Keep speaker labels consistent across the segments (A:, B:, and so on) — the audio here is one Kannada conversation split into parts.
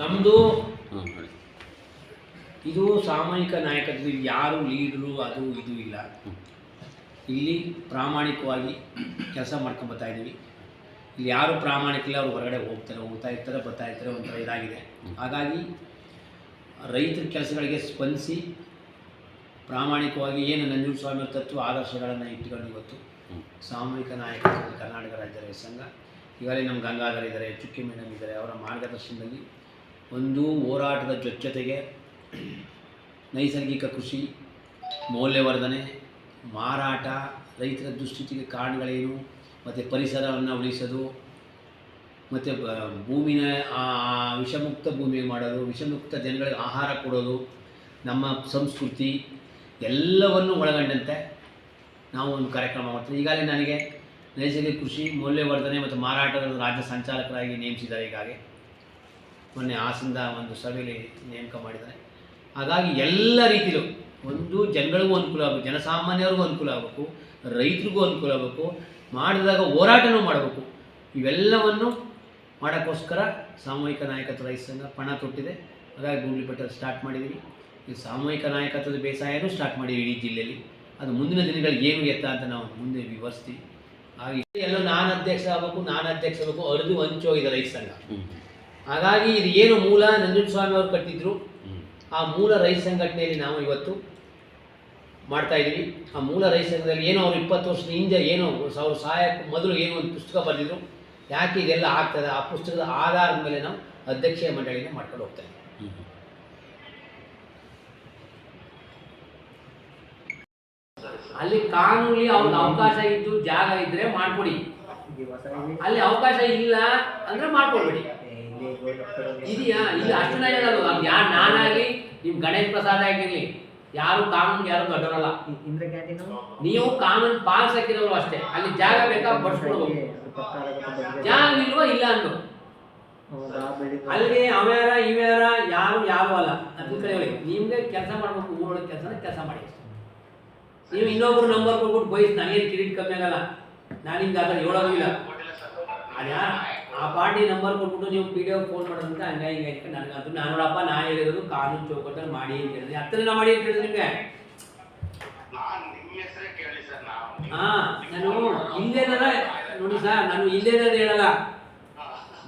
A: ನಮ್ಮದು ಇದು ಸಾಮೂಹಿಕ ನಾಯಕತ್ವ ಇಲ್ಲಿ ಯಾರು ಲೀಡ್ರು ಅದು ಇದು ಇಲ್ಲ. ಇಲ್ಲಿ ಪ್ರಾಮಾಣಿಕವಾಗಿ ಕೆಲಸ ಮಾಡ್ಕೊಂಡು ಬರ್ತಾ ಇದ್ದೀವಿ. ಇಲ್ಲಿ ಯಾರು ಪ್ರಾಮಾಣಿಕಿಲ್ಲ ಅವ್ರು ಹೊರಗಡೆ ಹೋಗ್ತಾರೆ ಹೋಗ್ತಾ ಇರ್ತಾರೆ ಬರ್ತಾ ಇರ್ತಾರೆ ಒಂಥರ ಇದಾಗಿದೆ. ಹಾಗಾಗಿ ರೈತರ ಕೆಲಸಗಳಿಗೆ ಸ್ಪಂದಿಸಿ ಪ್ರಾಮಾಣಿಕವಾಗಿ ಏನು ನಂಜೂರು ಸ್ವಾಮಿ ತತ್ವ ಆದರ್ಶಗಳನ್ನು ಇಟ್ಟುಕೊಂಡು ಇವತ್ತು. ಸಾಮೂಹಿಕ ನಾಯಕ ಕರ್ನಾಟಕ ರಾಜ್ಯ ರೈತ ಸಂಘ. ಈಗಾಗಲೇ ನಮ್ಮ ಗಂಗಾಧರ ಇದ್ದಾರೆ ಚುಕ್ಕಿ ಮೇಡಮ್ ಇದ್ದಾರೆ ಅವರ ಮಾರ್ಗದರ್ಶನದಲ್ಲಿ ಒಂದು ಹೋರಾಟದ ಜೊತೆಗೆ ನೈಸರ್ಗಿಕ ಕೃಷಿ, ಮೌಲ್ಯವರ್ಧನೆ, ಮಾರಾಟ, ರೈತರ ದುಸ್ಥಿತಿಗೆ ಕಾರಣಗಳೇನು, ಮತ್ತು ಪರಿಸರವನ್ನು ಉಳಿಸೋದು, ಮತ್ತು ಭೂಮಿನ ವಿಷಮುಕ್ತ ಭೂಮಿ ಮಾಡೋದು, ವಿಷಮುಕ್ತ ಜನಗಳಿಗೆ ಆಹಾರ ಕೊಡೋದು, ನಮ್ಮ ಸಂಸ್ಕೃತಿ ಎಲ್ಲವನ್ನು ಒಳಗೊಂಡಂತೆ ನಾವು ಒಂದು ಕಾರ್ಯಕ್ರಮ ಮಾಡ್ತೀವಿ. ಈಗಾಗಲೇ ನನಗೆ ನೈಸರ್ಗಿಕ ಕೃಷಿ, ಮೌಲ್ಯವರ್ಧನೆ ಮತ್ತು ಮಾರಾಟದ ರಾಜ್ಯ ಸಂಚಾಲಕರಾಗಿ ನೇಮಿಸಿದ್ದಾರೆ ಈಗಾಗಲೇ. ಮೊನ್ನೆ ಹಾಸನದ ಒಂದು ಸಭೆಯಲ್ಲಿ ನೇಮಕ ಮಾಡಿದ್ದಾರೆ. ಹಾಗಾಗಿ ಎಲ್ಲ ರೀತಿಯಲ್ಲೂ ಒಂದು ಜನಗಳಿಗೂ ಅನುಕೂಲ ಆಗಬೇಕು, ಜನಸಾಮಾನ್ಯರಿಗೂ ಅನುಕೂಲ ಆಗಬೇಕು, ರೈತರಿಗೂ ಅನುಕೂಲ ಆಗಬೇಕು, ಮಾಡಿದಾಗ ಹೋರಾಟನೂ ಮಾಡಬೇಕು. ಇವೆಲ್ಲವನ್ನು ಮಾಡೋಕ್ಕೋಸ್ಕರ ಸಾಮೂಹಿಕ ನಾಯಕತ್ವ ರೈತ ಸಂಘ ಪಣ ತೊಟ್ಟಿದೆ. ಹಾಗಾಗಿ ಗುಂಡ್ಲಿಪಟ್ಟಲ್ಲಿ ಸ್ಟಾರ್ಟ್ ಮಾಡಿದ್ದೀವಿ ಈ ಸಾಮೂಹಿಕ ನಾಯಕತ್ವದ ಬೇಸಾಯನೂ ಸ್ಟಾರ್ಟ್ ಮಾಡಿದ್ದೀವಿ ಇಡೀ ಜಿಲ್ಲೆಯಲ್ಲಿ. ಅದು ಮುಂದಿನ ದಿನಗಳಿಗೆ ಏನು ಎತ್ತ ಅಂತ ನಾವು ಮುಂದೆ ವಿವರಿಸ್ತೀವಿ. ಹಾಗೆ ಎಲ್ಲೋ ನಾನು ಅಧ್ಯಕ್ಷ ಆಗಬೇಕು, ನಾನು ಅಧ್ಯಕ್ಷ ಆಗಬೇಕು, ಅರಿದು ಹಂಚೋಗಿದೆ ರೈತ ಸಂಘ. ಹಾಗಾಗಿ ಇದು ಏನು ಮೂಲ ನಂಜುಂಡಸ್ವಾಮಿ ಅವರು ಕಟ್ಟಿದ್ರು. ಆ ಮೂಲ ರೈತ ಸಂಘಟನೆಯಲ್ಲಿ ನಾವು ಇವತ್ತು ಮಾಡ್ತಾ ಇದ್ದೀವಿ ಆ ಮೂಲ ರೈತ ಸಂಘದಲ್ಲಿ ಏನೋ ಅವ್ರು ಇಪ್ಪತ್ತು ವರ್ಷದ ಹಿಂದೆ ಏನೋ ಅವ್ರ ಸಹಾಯಕ್ಕೆ ಮೊದಲು ಏನೋ ಒಂದು ಪುಸ್ತಕ ಬರೆದಿದ್ರು. ಯಾಕೆ ಇದೆಲ್ಲ ಆಗ್ತದೆ? ಆ ಪುಸ್ತಕದ ಆಧಾರದ ಮೇಲೆ ನಾವು ಅಧ್ಯಕ್ಷೀಯ ಮಂಡಳಿನ ಮಾಡ್ಕೊಂಡು ಹೋಗ್ತಾ ಇದ್ದೀವಿ ಅಲ್ಲಿ ಕಾನೂನಲ್ಲಿ ಅವ್ರಿಗೆ ಅವಕಾಶ ಇದ್ದು ಜಾಗ ಇದ್ರೆ ಮಾಡ್ಕೊಡಿ. ಅಲ್ಲಿ ಅವಕಾಶ ಇಲ್ಲ ಅಂದ್ರೆ ಮಾಡ್ಕೊಡ್ಬೇಡಿ ಇದೆಯಾ? ಇಲ್ಲ ಅಷ್ಟು ನಾ ಹೇಳೋದು ಅದು ಯಾರು ನಾನಾಗಿ ನಿಮ್ ಗಣೇಶ್ ಪ್ರಸಾದ್ ಆಗಿರ್ಲಿ ಯಾರು ಕಾನೂನ್, ಯಾರು ದೊಡ್ಡವರಲ್ಲ. ನೀವು ಕಾನೂನು ಪಾಲಿಸಕ್ಕಿರೋರು ಅಷ್ಟೇ. ಅಲ್ಲಿ ಜಾಗ ಬೇಕಾ? ಬಡ್ಸ್ಕೊಡ್ಬೇಕು ಜಾಗ ಇಲ್ವಾ? ಇಲ್ಲ ಅಂದು ಅಲ್ಲಿ ಅವ್ಯಾರ ಇವ್ಯಾರ ಯಾರು ಯಾರು ಅಲ್ಲ. ಅದ್ರ ನಿಮ್ಗೆ ಕೆಲಸ ಮಾಡ್ಬೇಕು, ಊರೊಳಗೆ ಕೆಲಸ ಕೆಲಸ ಮಾಡಿ. ನೀವು ಇನ್ನೊಬ್ರು ನಂಬರ್ ಕೊಟ್ಬಿಟ್ಟು ಬಯಸ್ ನನಗೇನು ಕಿರೀಟ್ ಕಮ್ಮಿ ಆಗಲ್ಲ. ನಾನು ಹಿಂಗೆ ಅದನ್ನು ಹೇಳೋದು ಇಲ್ಲ. ಅದ್ಯಾ ಆ ಪಾರ್ಟಿ ನಂಬರ್ ಕೊಟ್ಬಿಟ್ಟು ನೀವು ಪಿ ಡಿ ಎಫ್ ಫೋನ್ ಮಾಡೋದಂತ ಹಂಗ ಹಿಂಗೆ ಅಂತ ನನಗೆ ಅದು ನಾನು ನೋಡಪ್ಪ ನಾ ಹೇಳಿರೋದು ಕಾನೂನು ಚೌಕಟ್ಟಲ್ಲಿ ಮಾಡಿ ಅಂತ ಹೇಳಿದ್ರೆ ಹತ್ತಿರ ಮಾಡಿ ಅಂತ ಹೇಳಿದ್ರೆ ನಿಮಗೆ
B: ನಾನ್ ನಿಮ್ಮ ಹೆಸರೇ ಕೇಳಿ ಸರ್ ನಾವು
A: ಹಾ ನಾನು ಇಲ್ಲೇನಾರ ನೋಡಿ ಸರ್ ನಾನು ಇಲ್ಲೇನಾರ ಹೇಳಲ್ಲ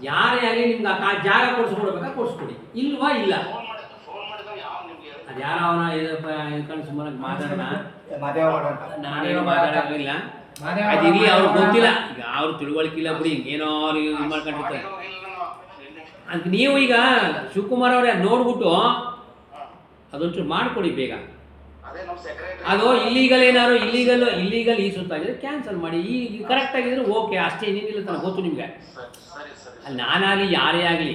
A: ಯಾರೇ ಆಗಲಿ ನಿಮ್ಗೆ ಆ ಕಾ- ಜಾಗ ಕೊಡಿಸ್ಕೊಡ್ಬೇಕಾ ಕೊಡಿಸ್ಕೊಡಿ ಇಲ್ವಾ ಇಲ್ಲ
B: ಫೋನ್ ಮಾಡಿದ ಫೋನ್ ಮಾಡಿದ ಯಾವ ನಿಮ್ಗೆ
A: ಅದು ಯಾರ ಅವನ ಇದಪ್ಪ ಹೇಳ್ಕೊಂಡು ಸುಮ್ಮನೆ ಮಾತಾಡೋಣ.
C: ಮಾದೇವ ಅಂತ.
A: ನಾನೇನು ಮಾತಾಡೋದಿಲ್ಲ ಅದು ಇರಲಿ ಅವ್ರಿಗೆ ಗೊತ್ತಿಲ್ಲ. ಈಗ ಅವ್ರು ತಿಳುವಳಿಕೆ ಇಲ್ಲ ಬಿಡಿ ಏನೋ ಅವ್ರಿಗೆ ಇದು ಮಾಡ್ಕೊಂಡಿರ್ತಾರೆ. ಅದಕ್ಕೆ ನೀವು ಈಗ ಶಿವಕುಮಾರ್ ಅವರೇ ನೋಡ್ಬಿಟ್ಟು ಅದೊಂಚೂರು ಮಾಡಿಕೊಡಿ ಬೇಗ.
B: ಅದೇ ನಮ್ಮ ಸೆಕ್ರೆಟರಿ
A: ಅದು ಇಲ್ಲಿಗಲ್ ಏನಾದ್ರು ಇಲ್ಲಿಗಲ್ ಇಲ್ಲಿಗಲ್ ಈ ಸುತ್ತಾಗಿದ್ರೆ ಕ್ಯಾನ್ಸಲ್ ಮಾಡಿ. ಈ ಕರೆಕ್ಟ್ ಆಗಿದ್ರೆ ಓಕೆ ಅಷ್ಟೇ ಏನಿಲ್ಲ ತನಕ ಗೊತ್ತು ನಿಮಗೆ.
B: ಸರಿ ಸರಿ ಸರಿ
A: ಅಲ್ಲಿ ನಾನಾಗಲಿ ಯಾರೇ ಆಗಲಿ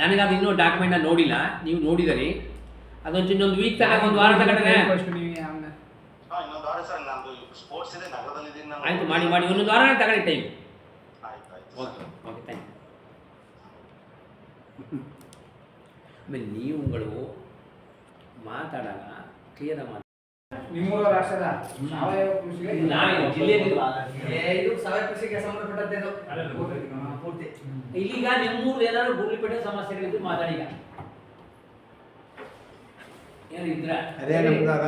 A: ನನಗೆ ಅದು ಇನ್ನೂ ಡಾಕ್ಯುಮೆಂಟ್ನ ನೋಡಿಲ್ಲ. ನೀವು ನೋಡಿದರಿ ಅದೊಂಚು ಇನ್ನೊಂದು ವೀಕ್ ತಗ ಒಂದು ವಾರ ತಗೊಂಡ್ರೆ ಆಯ್ತು ಮಾಡಿ ಮಾಡಿ ಒಂದೊಂದು ವಾರ ತಗೊಳ್ಳಿ ಟೈಮ್
B: ಆಯ್ತು ಆಯ್ತು
A: ಓಕೆ ಓಕೆ ಥ್ಯಾಂಕ್ ಯು ಆಮೇಲೆ ನೀವುಗಳು ಮಾತಾಡಲ್ಲ ಕ್ಲಿಯರ್ ಮಾತಾಡ
D: ನಿಮ್ಮೂರ ರಾಷ್ಟ್ರದ ಸಾವಯವ ಕೃಷಿಗೆ
A: ನಾನು ಜಿಲ್ಲೆಯಲ್ಲಿ
C: ಇದು ಸಾವಯವ ಕೃಷಿಗೆ ಸಂಬಂಧಪಟ್ಟದ್ದು ಇದು. ಪೂರ್ತಿ.
A: ಇಲ್ಲಿಗ ನಿಮ್ಮೂರು ಏನಾದ್ರು ಗುಡ್ಲಿಪೇಟೆ ಸಮಸ್ಯೆಗಳಿದ್ದು ಮಾತಾಡಿ ಈಗ. ಏನಿದ್ರ
E: ಅದೇ ನಮ್ದಾಗ